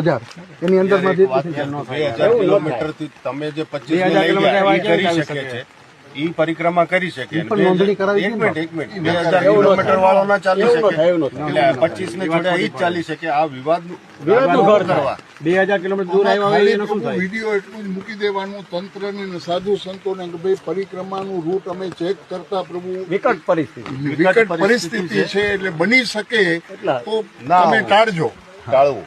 હજાર. એની અંદર તમે જે પચીસ ઈ કરી શકે છે. ઈ પરિક્રમા કરી શકે પણ નોંધણી કરાવી એક મિનિટ એક મિનિટ. બે હજાર કિલોમીટર વાળો ના ચાલી શકે. એટલે પચીસ ને જોડે ઈ જ ચાલી શકે. આ વિવાદ કરવા. બે હજાર કિલોમીટર દૂર આવ્યા એનું શું થાય? વીડિયો એટલું જ મૂકી દેવાનું તંત્ર ને સાધુ સંતોને કે ભાઈ પરિક્રમાનું રૂટ અમે ચેક કરતા પ્રભુ. વિકટ પરિસ્થિતિ. વિકટ પરિસ્થિતિ છે એટલે બની શકે તો ના તમે ટાળજો. ટાળવું.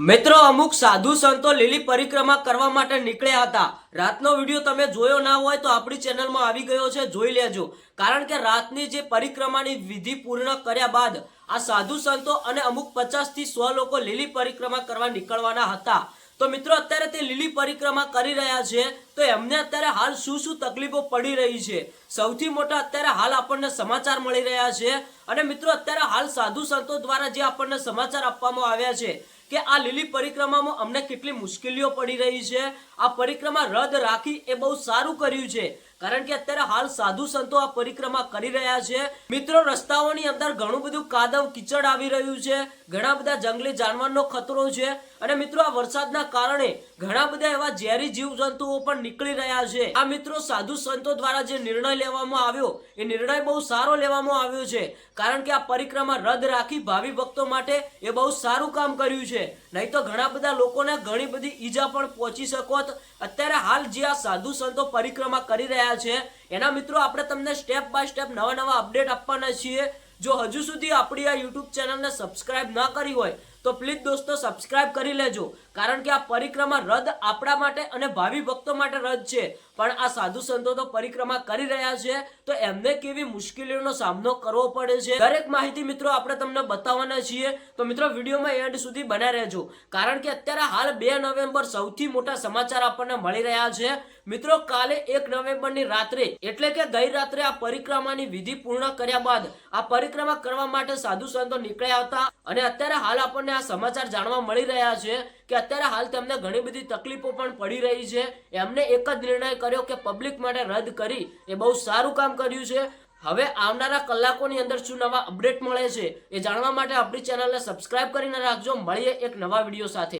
મિત્રો, અમુક સાધુ સંતો લીલી પરિક્રમા કરવા માટે નીકળ્યા હતા. રાતનો વીડિયો તમે જોયો ના હોય તો આપણી ચેનલમાં આવી ગયો છે, જોઈ લેજો. કારણ કે રાતની જે પરિક્રમાની વિધિ પૂર્ણ કર્યા બાદ આ સાધુ સંતો અને અમુક પચાસથી સો લોકો લીલી પરિક્રમા કરવા નીકળવાના હતા. તો મિત્રો, અત્યારે તે લીલી પરિક્રમા કરી રહ્યા છે. તો એમને અત્યારે હાલ શું શું તકલીફો પડી રહી છે? સૌથી મોટા અત્યારે હાલ આપણને સમાચાર મળી રહ્યા છે. અને મિત્રો, અત્યારે હાલ સાધુ સંતો દ્વારા જે આપણને સમાચાર આપવામાં આવ્યા છે કે આ લીલી પરિક્રમામાં અમને કેટલી મુશ્કેલીઓ પડી રહી છે. આ પરિક્રમા રદ રાખી એ બહુ સારું કર્યું છે. કારણ કે અત્યારે હાલ સાધુ સંતો આ પરિક્રમા કરી રહ્યા છે. મિત્રો, રસ્તાઓની અંદર ઘણું બધું કાદવ કીચડ આવી રહ્યું છે. ઘણા બધા જંગલી જાનવરનો ખતરો છે. અને મિત્રો, આ વરસાદના કારણે ઘણા બધા એવા ઝેરી જીવજંતુઓ પણ નીકળી રહ્યા છે. આ મિત્રો, સાધુ સંતો દ્વારા જે નિર્ણય લેવામાં આવ્યો, એ નિર્ણય બહુ સારો લેવામાં આવ્યો છે. કારણ કે આ પરિક્રમા રદ રાખી ભાવિ ભક્તો માટે એ બહુ સારું કામ કર્યું છે. નહીં તો ઘણા બધા લોકોને ઘણી બધી ઈજા પણ પહોંચી શકોત. અત્યારે હાલ જે આ સાધુ સંતો પરિક્રમા કરી રહ્યા છે. એના મિત્રો, આપણે તમને સ્ટેપ બાય સ્ટેપ નવા નવા અપડેટ આપવાના છીએ. જો હજુ સુધી આપણી આ યુટ્યુબ ચેનલને સબસ્ક્રાઇબ ના કરી હોય તો પ્લીઝ દોસ્તો સબસ્ક્રાઇબ કરી લેજો. કારણ કે આ પરિક્રમા રદ આપણા માટે અને ભાવિ ભક્તો માટે રદ છે. પણ આ સાધુ સંતો તો પરિક્રમા કરી રહ્યા છે. તો એમને કેવી મુશ્કેલીઓનો સામનો કરવો પડે છે? દરેક માહિતી મિત્રો આપણે તમને બતાવવાના છીએ. તો મિત્રો વિડીયોમાં એન્ડ સુધી બન્યા રહેજો. કારણ કે અત્યારે હાલ બે નવેમ્બર સૌથી મોટા સમાચાર આપણને મળી રહ્યા છે. મિત્રો કાલે એક નવેમ્બરની રાત્રે, એટલે કે ગઈ રાત્રે આ પરિક્રમાની વિધિ પૂર્ણ કર્યા બાદ આ પરિક્રમા કરવા માટે સાધુ સંતો નીકળ્યા હતા. અને અત્યારે હાલ આ સમાચાર જાણવા મળી રહ્યા છે કે અત્યારે હાલ તેમને ઘણી બધી તકલીફો પણ પડી રહી છે. એમને એક જ નિર્ણય કર્યો કે પબ્લિક માટે રદ કરી. એ બહુ સારું કામ કર્યું છે. હવે આવનારા કલાકોની અંદર શું નવા અપડેટ મળે છે એ જાણવા માટે આપણી ચેનલને સબસ્ક્રાઇબ કરીને રાખજો. મળીએ એક નવા વીડિયો સાથે.